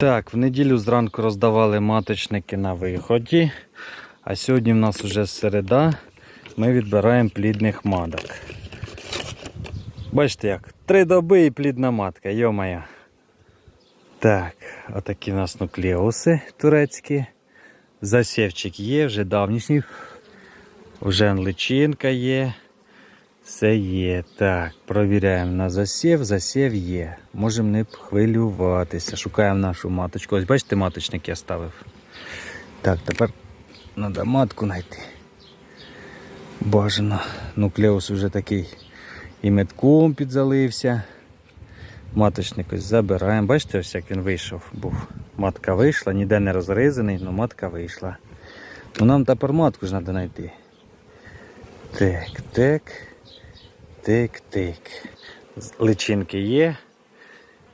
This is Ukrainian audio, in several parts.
Так, в неділю зранку роздавали маточники на виході, а сьогодні в нас вже середа. Ми відбираємо плідних маток. Бачите як? Три доби і плідна матка, йо-моя. Так, отакі в нас нуклеуси турецькі. Засівчик є, вже давнішній. Вже личинка є. Все є. Так, провіряємо на засів. Засів є. Можемо не хвилюватися. Шукаємо нашу маточку. Ось бачите, маточник я ставив. Так, тепер треба матку знайти. Бажано. Нуклеус вже такий і метком підзалився. Маточник ось забираємо. Бачите, ось як він вийшов. Був. Матка вийшла, ніде не розрізаний, але матка вийшла. Ну нам тепер матку ж треба знайти. Так, так. Тик, тик. Личинки є.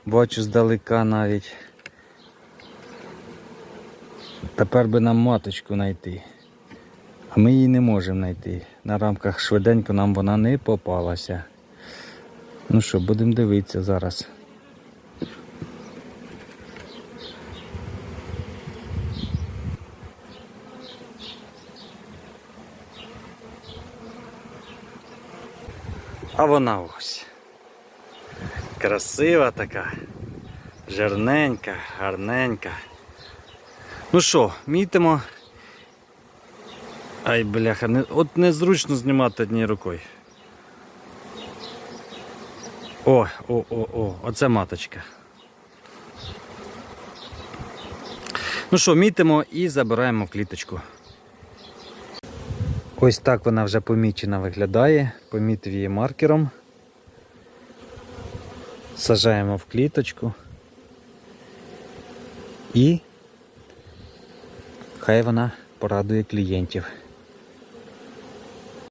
Бачу здалека навіть. Тепер би нам маточку знайти. А ми її не можемо знайти. На рамках швиденько нам вона не попалася. Ну що, будемо дивитися зараз. А вона ось. Красива така, жирненька, гарненька. Ну що, мітимо. Ай, бляха, не, от незручно знімати однією рукою. О, о, о, о, оце маточка. Ну що, мітимо і забираємо в кліточку. Ось так вона вже помічена виглядає. Помітив її маркером. Сажаємо в кліточку. І хай вона порадує клієнтів.